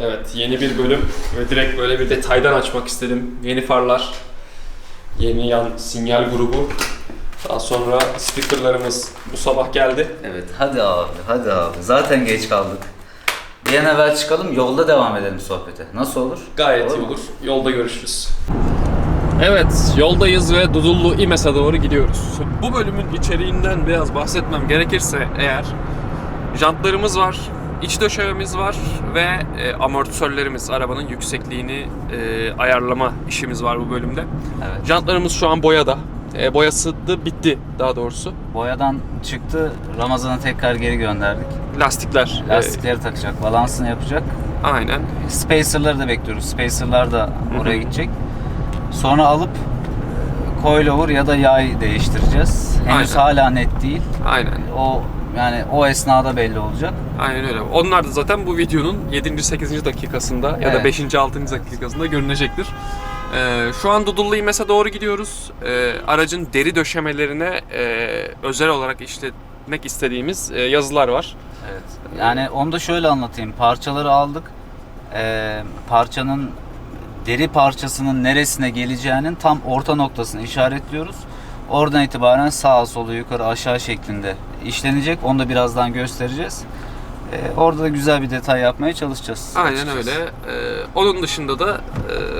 Evet yeni bir bölüm ve direkt böyle bir detaydan açmak istedim. Yeni farlar, yeni yan sinyal grubu. Daha sonra stickerlarımız bu sabah geldi. Evet hadi abi hadi abi. Zaten geç kaldık. Bir an evvel çıkalım yolda devam edelim sohbete. Nasıl olur? Gayet Olur iyi mu? olur. Yolda görüşürüz. Evet, yoldayız ve Dudullu İmes'e doğru gidiyoruz. Bu bölümün içeriğinden biraz bahsetmem gerekirse eğer jantlarımız var, iç döşememiz var ve e, amortisörlerimiz, arabanın yüksekliğini e, ayarlama işimiz var bu bölümde. Evet. Jantlarımız şu an boyada. E, boyası da bitti daha doğrusu. Boyadan çıktı. Ramazan'a tekrar geri gönderdik. Lastikler. e, Lastikleri takacak, balansını yapacak. aynen. Spacer'ları da bekliyoruz. Spacer'lar da oraya gidecek. Sonra alıp e, coilover ya da yay değiştireceğiz. Henüz Aynen. hala net değil. Aynen. O yani o esnada belli olacak. Aynen öyle. Onlar da zaten bu videonun 7. 8. dakikasında ya da Evet. 5. 6. dakikasında görünecektir. Ee, şu an Dudullu İmes'e doğru gidiyoruz. Ee, aracın deri döşemelerine e, özel olarak işletmek istediğimiz e, yazılar var. Evet. Yani onu da şöyle anlatayım. Parçaları aldık. Ee, parçanın deri parçasının neresine geleceğinin tam orta noktasını işaretliyoruz. Oradan itibaren sağa sola yukarı aşağı şeklinde işlenecek. Onu da birazdan göstereceğiz. Ee, orada da güzel bir detay yapmaya çalışacağız. Aynen açıkçası. öyle. Ee, onun dışında da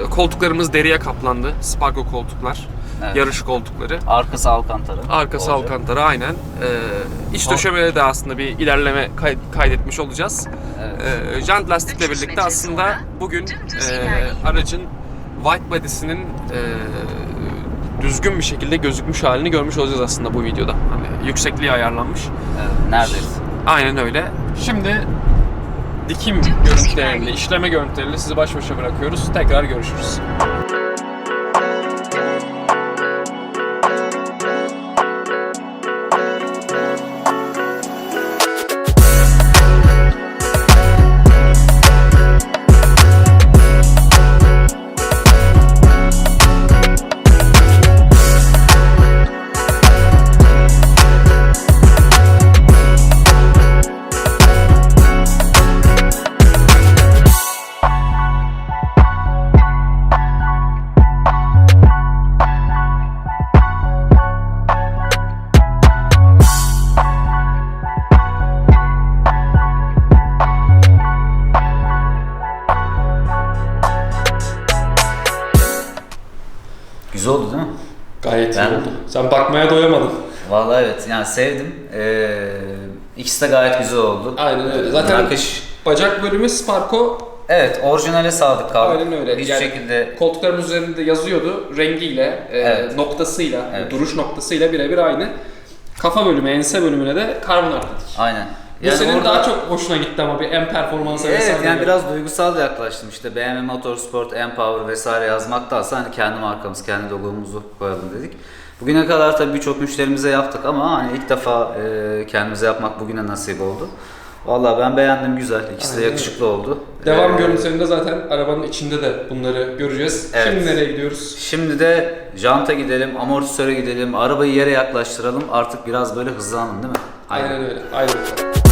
e, koltuklarımız deriye kaplandı. Spargo koltuklar. Evet. Yarış koltukları. Arkası Alcantara. Arkası olacak. Alcantara aynen. Ee, iç döşemeye de aslında bir ilerleme kay- kaydetmiş olacağız. Evet. Ee, jant lastikle birlikte aslında bugün e, aracın white body'sinin e, düzgün bir şekilde gözükmüş halini görmüş olacağız aslında bu videoda. Hani yüksekliği ayarlanmış. evet. Neredeyse. Aynen öyle. Şimdi dikim görüntüleriyle, işleme görüntüleriyle sizi baş başa bırakıyoruz. Tekrar görüşürüz. Gayet Ben- oldu. Sen bakmaya doyamadın. Vallahi evet. Yani sevdim. Ee, ikisi de gayet güzel oldu. Aynen öyle. Zaten Nakış bacak bölümü Sparko Evet, orijinale sadık kaldık. Aynen öyle. Hiçbir Yani şekilde koltukların üzerinde yazıyordu. Rengiyle, e, Evet. noktasıyla, Evet. duruş noktasıyla birebir aynı. Kafa bölümü, ense bölümüne de karbon dedik. aynen. Bu Yani senin orada- daha çok hoşuna gitti ama bir M performansı Evet vesaire. yani biraz duygusal yaklaştım işte BMW Motorsport, M-Power vesaire yazmaktansa hani kendi markamız, kendi logomuzu koyalım dedik. Bugüne kadar tabii birçok müşterimize yaptık ama hani ilk defa e, kendimize yapmak bugüne nasip oldu. Vallahi ben beğendim güzel. İkisi de Aynen yakışıklı oldu. Devam Ee, görüntülerinde zaten arabanın içinde de bunları göreceğiz. Evet. Şimdi nereye gidiyoruz? Şimdi de janta gidelim, amortisöre gidelim, arabayı yere yaklaştıralım. Artık biraz böyle hızlanalım değil mi? Aynen öyle. Aynen öyle.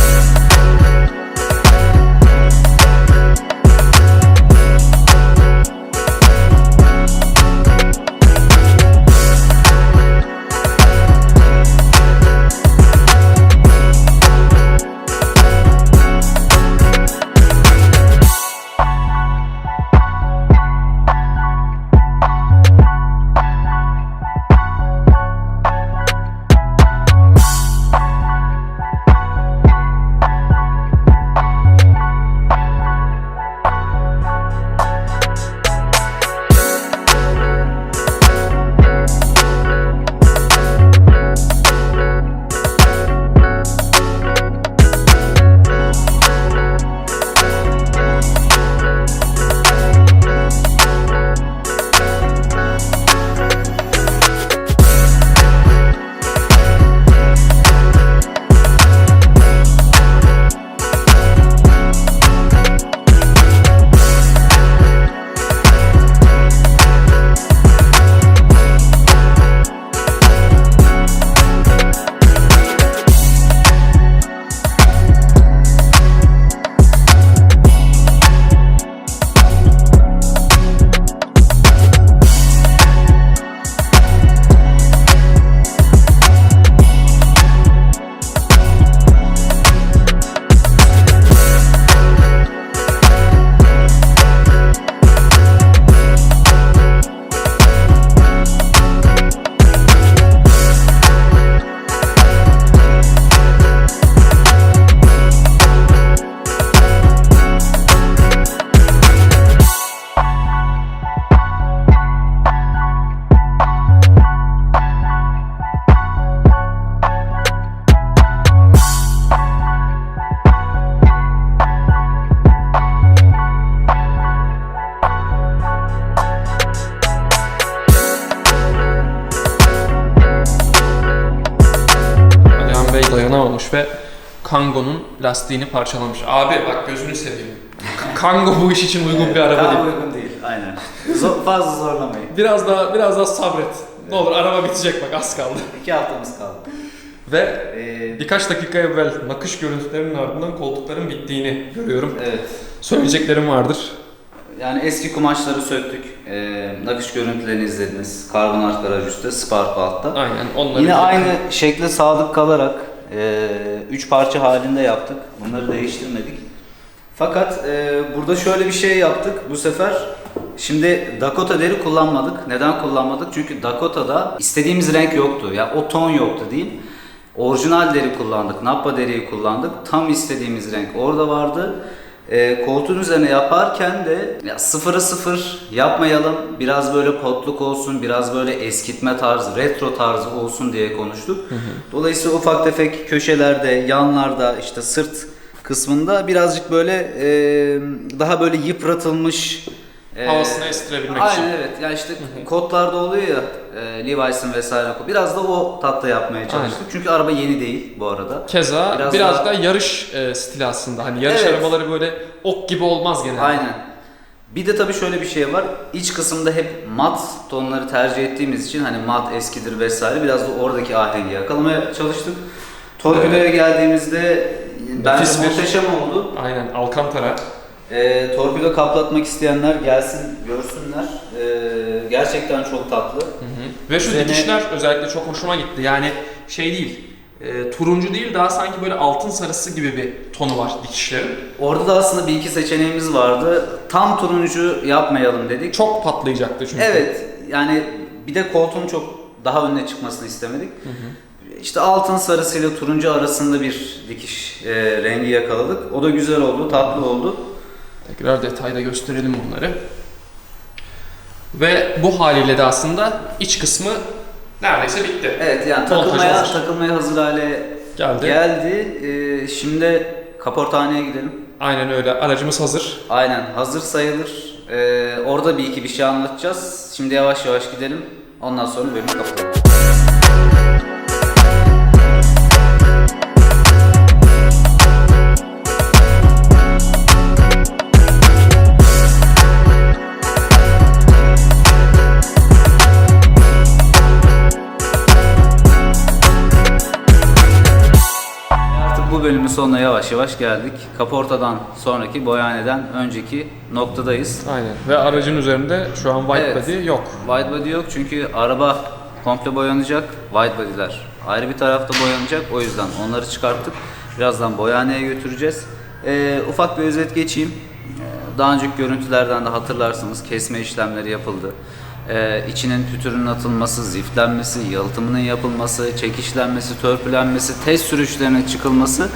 Kango'nun lastiğini parçalamış. Abi bak gözünü seveyim. Kango bu iş için uygun bir araba değil. uygun değil. Aynen. Zor, fazla zorlamayın. Biraz daha biraz daha sabret. Ne olur araba bitecek bak az kaldı. İki haftamız kaldı. Ve Ee, birkaç dakika evvel nakış görüntülerinin ardından koltukların bittiğini görüyorum. evet. Söyleyeceklerim vardır. Yani eski kumaşları söktük. Ee, nakış görüntülerini izlediniz. Karbonat garajüste, Spark altta. Aynen onları Yine aynı şekle sadık kalarak e, üç parça halinde yaptık. Bunları değiştirmedik. Fakat e, burada şöyle bir şey yaptık bu sefer. Şimdi Dakota deri kullanmadık. Neden kullanmadık? Çünkü Dakota'da istediğimiz renk yoktu. Ya o ton yoktu diyeyim. Orijinal deri kullandık. Nappa deriyi kullandık. Tam istediğimiz renk orada vardı. E, koltuğun üzerine yaparken de ya sıfırı sıfır yapmayalım. Biraz böyle potluk olsun, biraz böyle eskitme tarzı, retro tarzı olsun diye konuştuk. Dolayısıyla ufak tefek köşelerde, yanlarda, işte sırt kısmında birazcık böyle e, daha böyle yıpratılmış e, havasını estirebilmek Aynen için. evet. Ya işte kodlarda oluyor ya e, Levi's'ın vesaire. Biraz da o tatta yapmaya çalıştık. Çünkü araba yeni değil bu arada. Keza Biraz biraz, daha- daha yarış e, stili aslında. Hani yarış Evet. arabaları böyle ok gibi olmaz genelde. Aynen. Bir de tabii şöyle bir şey var. İç kısımda hep mat tonları tercih ettiğimiz için hani mat eskidir vesaire biraz da oradaki ahengi yakalamaya çalıştık. Torpido'ya geldiğimizde bence muhteşem oldu. Aynen Alcantara. Ee, torpido kaplatmak isteyenler gelsin görsünler. Ee, gerçekten çok tatlı. Ve şu Üzerine- dikişler özellikle çok hoşuma gitti. Yani şey değil, e, turuncu değil daha sanki böyle altın sarısı gibi bir tonu var dikişlerin. Orada da aslında bir iki seçeneğimiz vardı. Tam turuncu yapmayalım dedik. Çok patlayacaktı çünkü. Evet yani bir de koltuğun çok daha önüne çıkmasını istemedik. İşte altın sarısıyla turuncu arasında bir dikiş e, rengi yakaladık. O da güzel oldu, tatlı oldu. Tekrar detayda gösterelim bunları. Ve bu haliyle de aslında iç kısmı neredeyse bitti. Evet yani Montaj takılmaya, hazır. takılmaya hazır hale Geldi. geldi. Ee, şimdi kaporthaneye gidelim. Aynen öyle. Aracımız hazır. Aynen hazır sayılır. Ee, orada bir iki bir şey anlatacağız. Şimdi yavaş yavaş gidelim. Ondan sonra bölümü kapatalım. Bölümün sonuna yavaş yavaş geldik. Kaportadan sonraki boyaneden önceki noktadayız. Aynen. Ve aracın üzerinde şu an white Evet. body yok. Wide body yok çünkü araba komple boyanacak. Wide body'ler ayrı bir tarafta boyanacak. O yüzden onları çıkarttık. Birazdan boyaneye götüreceğiz. Ee, ufak bir özet geçeyim. Ee, Daha önceki görüntülerden de hatırlarsınız kesme işlemleri yapıldı. Ee, içinin pütürünün atılması, ziftlenmesi, yalıtımının yapılması, çekişlenmesi, törpülenmesi, test sürüşlerine çıkılması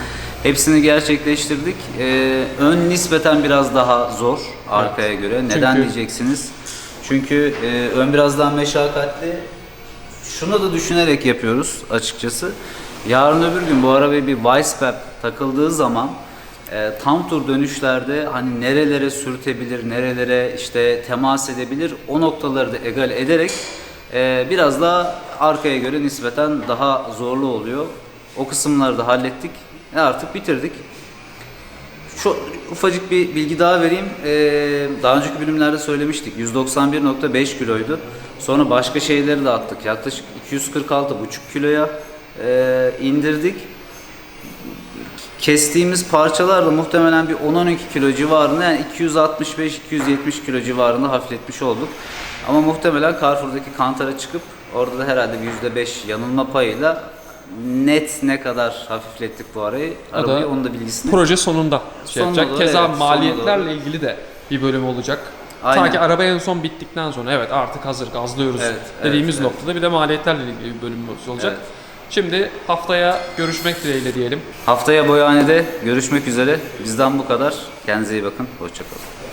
hepsini gerçekleştirdik. Ee, ön nispeten biraz daha zor arkaya göre. Neden Çünkü- diyeceksiniz? Çünkü e, ön biraz daha meşakkatli. Şunu da düşünerek yapıyoruz açıkçası. Yarın öbür gün bu arabaya bir Weisspap takıldığı zaman e, tam tur dönüşlerde hani nerelere sürtebilir, nerelere işte temas edebilir o noktaları da egal ederek e, biraz daha arkaya göre nispeten daha zorlu oluyor. O kısımları da hallettik. E, artık bitirdik. Şu ufacık bir bilgi daha vereyim. Ee, daha önceki bölümlerde söylemiştik. 191.5 kiloydu. Sonra başka şeyleri de attık. Yaklaşık 246,5 kiloya e, indirdik. Kestiğimiz parçalar da muhtemelen bir 10-12 kilo civarında yani 265-270 kilo civarında hafifletmiş olduk. Ama muhtemelen Carrefour'daki kantara çıkıp orada da herhalde bir %5 yanılma payıyla net ne kadar hafiflettik bu arayı. O da Arabayı onun da bilgisini Proje sonunda şey Sonuna yapacak. doğru, Keza evet, maliyetlerle ilgili de bir bölüm olacak. Aynen. Sanki araba en son bittikten sonra evet artık hazır gazlıyoruz Evet, dediğimiz evet, noktada bir de maliyetlerle ilgili bir bölümümüz olacak. Evet. Şimdi haftaya görüşmek dileğiyle diyelim. Haftaya boyanede görüşmek üzere. Bizden bu kadar. Kendinize iyi bakın. Hoşçakalın.